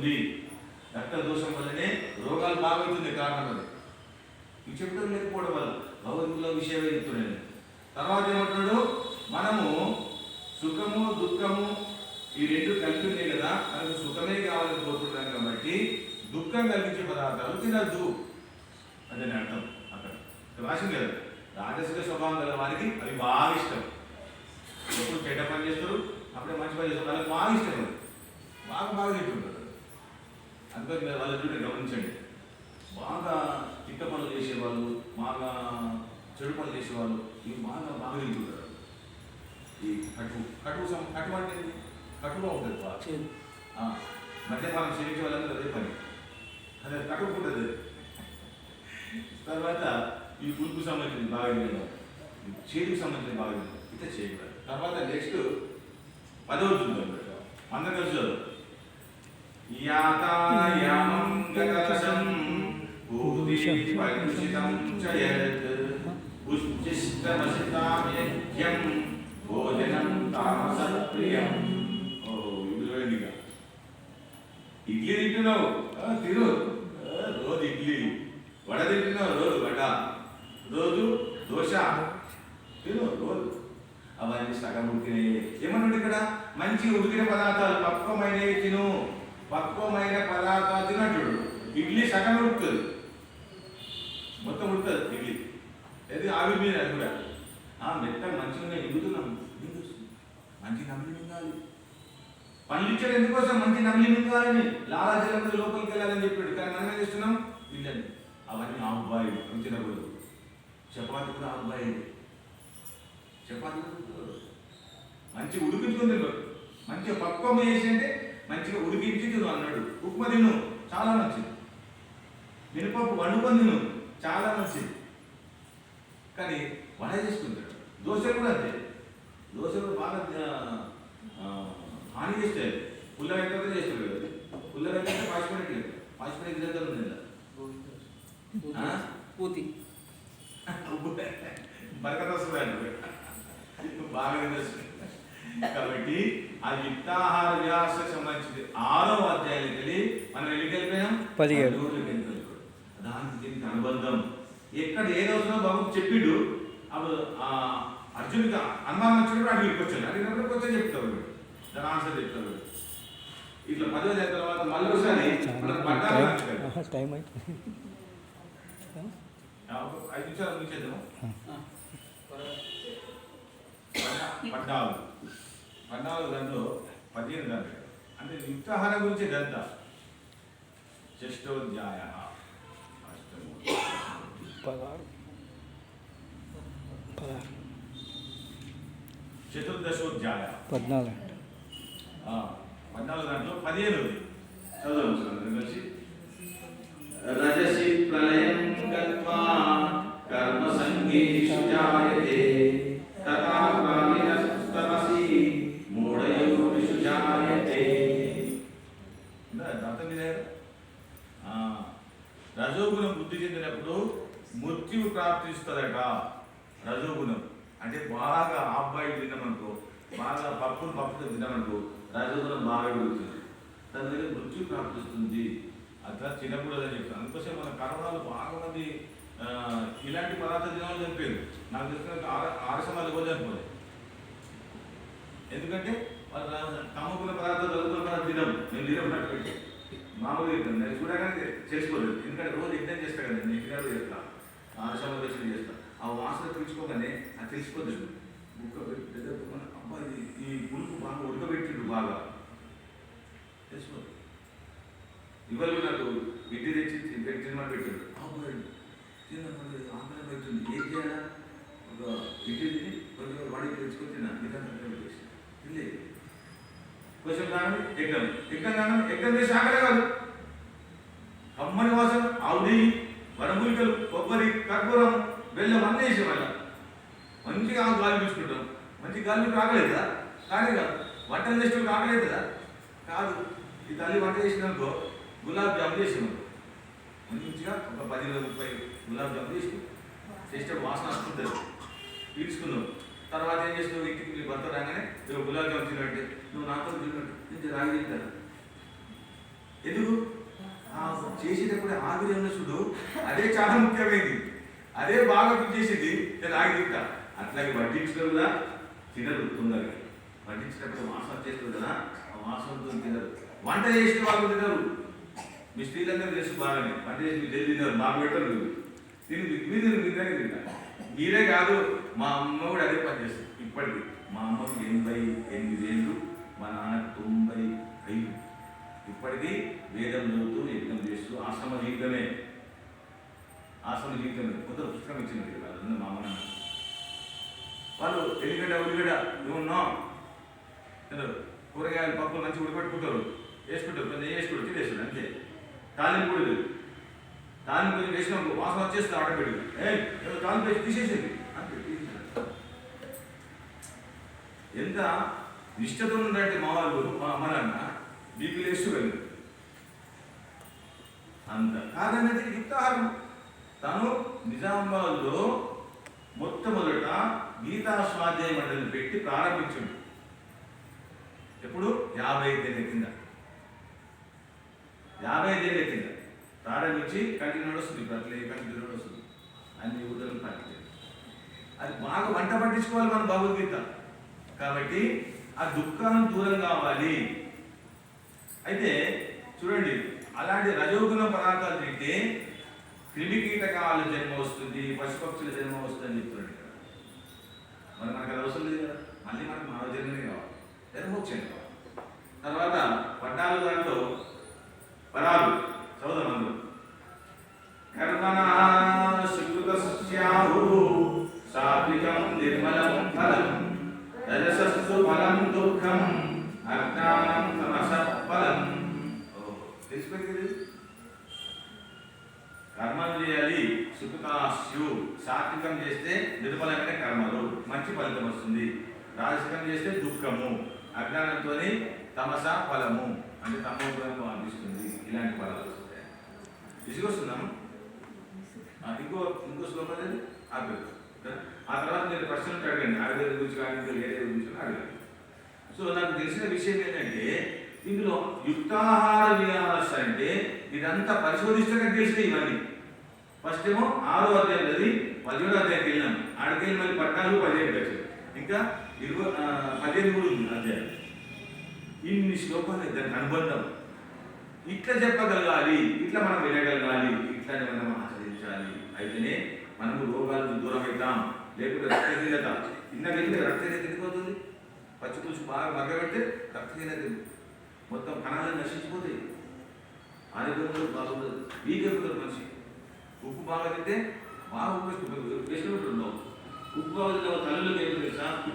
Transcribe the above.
ఉంది రక్త దోషం వల్లనే రోగాలు బాగవుతుంది కారణం అది. ఇవి చెప్పడం లేకపోవడం వల్ల భగవద్గీతలో విషయమే చెప్తున్నాను తర్వాత ఏమంటున్నాడు? మనము సుఖము దుఃఖము ఈ రెండు కలిపి ఉన్నాయి కదా మనకు సుఖమే కావాలని కోరుకుంటున్నాం కాబట్టి దుఃఖం కలిగించే పదార్థాలు తినద్దు. అదని అర్థం అక్కడ. రాసింది కదా రాజసిక స్వభావం గల వారికి అవి బాగా ఇష్టం. ఎప్పుడు చెడ్డ పని చేస్తారు అప్పుడే మంచి పని చేస్తారు. వాళ్ళకి బాగా ఇష్టం బాగా బాగా చెప్తున్నారు మీరు వాళ్ళ చూడండి గమనించండి. బాగా తిక్క పనులు చేసేవాళ్ళు బాగా చెడు పనులు చేసేవాళ్ళు ఇవి బాగా బాగా ఈ కటువు కటువు సం కటువు అంటే ఏంటి? కటువుగా ఉంటుంది మద్యపానం సేవించే వాళ్ళందరూ అదే పని. అదే కట్టుకుంటుంది తర్వాత ఈ పులుపు సంబంధించిన బాగా తినడం ఈ చేదుకు సంబంధించిన బాగా తినడం ఇట్లా చేయకూడదు. తర్వాత నెక్స్ట్ పదవ చూద్దాం అందరం కలిసి చదువు యాతాయామం గతరసం భూతిషి పరిషితం చయత్ పుష్టిష్టమసితామ్యహ్యం భోజనం తామసప్రియం ఇడ్లీ తింటున్నావు? ఆ, తిను. రోజు ఇడ్లీ. వడ తింటున్నావు? రోజు వడ. రోజు దోశ. తిను రోజు. అవన్నీ సగం ఉడికినాయి. ఏమన్నా ఇక్కడ? మంచి ఉడికిన పదార్థాలు పక్వమైనవి తిను. పక్వమైన పదార్థాలు తినట్టుడు ఇడ్లీ సగం ఉడుతుంది మొత్తం ఉడుతుంది ఇడ్లీ. అది ఆవిరి మీద అది కూడా. ఆ మెత్త మంచిగా ఎగుతున్నాం మంచి నమ్మి మింగాలి. పనులు ఇచ్చాడు ఎందుకోసం? మంచి నమ్మి మింగాలని. లాలాజలంలో లోపలికి వెళ్ళాలని చెప్పాడు. కానీ మనం ఏం చేస్తున్నాం? వీళ్ళని అవన్నీ ఆబ్బాయి తినకూడదు. చపాతి కూడా ఆబ్బాయి చపాతి మంచి తినకూడదు. మంచిగా ఉడికించుకుని మంచిగా పక్వం వేసి అంటే మంచిగా ఉడికించి తిను అన్నాడు. ఉప్మా తిను చాలా మంచిది. మినపప్పు వండుకొని తిను చాలా మంచిది. కానీ వడ చేసుకుంటాడు. దోశ కూడా అంతే. దోశ కూడా బాగా హాని చేస్తాయి పుల్లగా అయితే చేస్తాడు కదా. అయితే పాచిపోయినట్టు పాచిపోయిన దగ్గర ఉంది? పూతి. బరకత వస్తుంది బాగా తెలుసు కాబట్టి ఆ యుక్తాహార వ్యాసకు సంబంధించింది ఆరో అధ్యాయానికి వెళ్ళి మనం ఎన్నిక వెళ్ళిపోయాం పదిహేడు. పదిహేడుకి వెళ్ళిపోయాం. దానికి దీనికి అనుబంధం. ఎక్కడ ఏ రోజున బాబు చెప్పిండు? అప్పుడు ఆ అర్జునుడికి అనుమానం వచ్చినప్పుడు అడిగి వచ్చాను అడిగినప్పుడు కొంచెం చెప్తాడు దాని ఆన్సర్ చెప్తాడు ఇట్లా పదో అయిన తర్వాత మళ్ళీ ఒకసారి. టైం అయిపోయింది ఐదు నిమిషాలు ముగించేద్దాం పద్నాలుగు పద్నాలుగు దాంట్లో పదిహేను దాంట్లో అంటే యుక్తాహారం గురించి. పదహారు. పదహారు. చతుర్దశోధ్యాయ. పద్నాలుగు. పద్నాలుగు దాంట్లో పదిహేను. చదువు కలిసి. రజసి ప్రళయం చెందినప్పుడు మృత్యువు ప్రాప్తిస్తుందట రజోగుణం. అంటే బాగా అబ్బాయి తిన్నామనుకో బాగా పప్పులు పప్పుతో తిన్నామనుకో రజోగుణం బాగా పెరుగుతుంది. దాని మృత్యు ప్రాప్తిస్తుంది. అట్లా అని చెప్తాను అందుకోసం మన కరోనాలు బాగా మంది ఇలాంటి పదార్థాలు తినాలని చెప్పారు. నాకు తెలిసిన ఆరసమాలు కూడా చనిపోలేదు ఎందుకంటే వాళ్ళు తమకున్న పదార్థాలు చదువుకున్న పదార్థాలు తినము. నేను తినబడినట్టు పెట్టి మామూలుగా తింటాను నేను చూడగానే చేసుకోలేదు ఎందుకంటే రోజు యజ్ఞం చేస్తా కదా నేను ఇంటికాడ చేస్తా ఆరుసాల దర్శనం చేస్తా. ఆ వాసన తెలుసుకోగానే అది తెలిసిపోతుంది. బుక్క పెట్టి అబ్బా ఇది ఈ పులుపు బాగా ఉడకబెట్టిండు బాగా. తెలిసిపోతుంది. ఇవాళ నాకు ఇంటి తెచ్చి తి- పెట్టి తినమని పెట్టాడు. అబ్బాయి తిన్నప్పుడు ఆకలి అవుతుంది ఏం చేయాలా ఒక ఇడ్లీ తిని కొంచెం వాడికి తెచ్చుకొని తిన్నా నిజంగా పెట్టేసి తినలేదు కొంచెం దానం యజ్ఞం యజ్ఞం దానం యజ్ఞం చేసి ఆకలే కాదు. కమ్మని వాసన ఆవు నెయ్యి వనమూలికలు కొబ్బరి కర్పూరం బెల్లం అన్నీ వేసే వాళ్ళ మంచిగా గాలి పీల్చుకుంటాం. మంచి గాలి మీకు కదా కానీ కాదు. వంటలు చేసిన ఆకలేదు? కదా. కాదు ఈ తల్లి వంట చేసినాకో గులాబ్ జామ్ చేసినాం మంచిగా ఒక పది ముప్పై గులాబ్ జామ్ చేసినాం చేస్తే వాసన వస్తుంటుంది. పీల్చుకున్నాం తర్వాత ఏం చేసినావు ఇంటికి నీ భర్త రాగానే నువ్వు గులాబ్ జామ్ నువ్వు నాతో తిన్నట్టు నుంచి రాగి తింటాను. ఎందుకు? చేసేటప్పుడు ఆవిరి ఉన్న చూడు అదే చాలా ముఖ్యమైనది. అదే బాగా చేసేది నేను రాగి తింటా. అట్లాగే వడ్డించడం కూడా తినరు తొందరగా. వడ్డించినప్పుడు వాసన చేస్తుంది కదా ఆ వాసనతో తినరు. వంట చేసిన వాళ్ళు తినరు. మీ స్త్రీలందరూ చేసి బాగానే. వంట చేసి మీరు జల్ది తినరు పెట్టరు. తిని మీరు తిని తింటారు ఈయనే కాదు మా అమ్మ కూడా అదే పని చేస్తుంది. ఇప్పటికి మా అమ్మకి ఎనభై ఎనిమిది ఏళ్ళు మా నాన్న తొంభై ఐదు. ఇప్పటికీ వేదం చదువుతూ యజ్ఞం చేస్తూ ఆశ్రమ జీవితమే. ఆశ్రమ జీవితమే. కొంత పుస్తకం ఇచ్చింది కదా మా అమ్మ నాన్న. వాళ్ళు ఎల్లిగడ్డ ఉల్లిగడ్డ నువ్వు కూరగాయలు పప్పులు మంచి ఉడిపెట్టుకుంటారు వేసుకుంటారు కొంచెం వేసుకుంటారు తినేస్తారు అంతే. తాలింపు కూడా లేదు. దాని గురించి వేసినప్పుడు వాసన వచ్చేస్తుంది ఆటోమేటిక్ ఏ తాలింపు వేసి తీసేసేది ఎంత నిష్ఠతో ఉన్నట్టు మా వాళ్ళు మా అమ్మ నాన్న బీపీ లేస్తూ వెళ్ళరు. అంత కాదన్నది యుక్తాహారం. తను నిజామాబాద్లో మొట్టమొదట గీతా స్వాధ్యాయ మండలిని పెట్టి ప్రారంభించిండు. ఎప్పుడు? యాభై ఐదేళ్ళ కింద. యాభై ఐదేళ్ళ కింద. ప్రారంభించి కంటిన్యూ నడుస్తుంది ఇప్పుడు అట్లే కంటిన్యూ నడుస్తుంది. అన్ని ఊళ్ళలో కంటిన్యూ. అది బాగా వంట పట్టించుకోవాలి మన భగవద్గీత. కాబట్టి ఆ దుఃఖాన్ని దూరం కావాలి. అయితే చూడండి అలాంటి రజోగుణ పదార్థాలు తింటే క్రిమి కీటకాల జన్మ వస్తుంది పశుపక్షుల జన్మ వస్తుంది అని చెప్తున్నాడు ఇక్కడ. మరి మనకు అది అవసరం లేదు కదా. మళ్ళీ మనకు మానవ జన్మనే కావాలి. లేదా కావాలి. తర్వాత పద్నాలుగు దాంట్లో నిర్మలం ఫలం రజసస్సు ఫలం దుఃఖం అజ్ఞానం తమస ఫలం తెలిసిపోయింది కర్మలు చేయాలి సుఖకాస్యు సాత్వికం చేస్తే నిర్మలమైన కర్మలు మంచి ఫలితం వస్తుంది రాజసికం చేస్తే దుఃఖము అజ్ఞానంతో తమస ఫలము అంటే తమోగుణము అనిపిస్తుంది ఇలాంటి ఫలాలు వస్తాయి తీసుకొస్తున్నాము ఇంకో ఇంకో శ్లోకం అనేది ఆపేది ఆ తర్వాత మీరు ప్రశ్నలు అడగండి ఆయుర్వేదం గురించి కానీ ఇంకా వేరే గురించి అడగండి సో నాకు తెలిసిన విషయం ఏంటంటే ఇందులో యుక్తాహార విహారస్ అంటే ఇదంతా పరిశోధిస్తే నాకు తెలిసిన ఇవన్నీ. ఫస్ట్ ఏమో ఆరో అధ్యాయం చదివి పదిహేడో అధ్యాయంకి వెళ్ళాం ఆడికెళ్ళి మళ్ళీ పద్నాలుగు పదిహేడు వచ్చాయి ఇంకా ఇరవై పదిహేను కూడా ఉంది అధ్యాయం. ఇన్ని శ్లోకాలు దానికి అనుబంధం. ఇట్లా చెప్పగలగాలి ఇట్లా మనం వినగలగాలి ఇట్లానే మనం ఆచరించాలి. అయితేనే మనము నుంచి దూరం అవుతాం లేకుంటే రక్తహీనత ఇందాక రక్తహీనత ఎందుకు పచ్చి పులుసు బాగా మగ్గబెడితే రక్తహీనత మొత్తం కణాలను నశించిపోతాయి. ఆరోగ్యంలో బాగుంటుంది వీక్ మనిషి. ఉప్పు బాగా తింటే బాగా ఉపయోగిస్తుంది వేసుకుంటుంది ఉప్పు బాగా తింటే తల్లిలో ఏం తెలుసా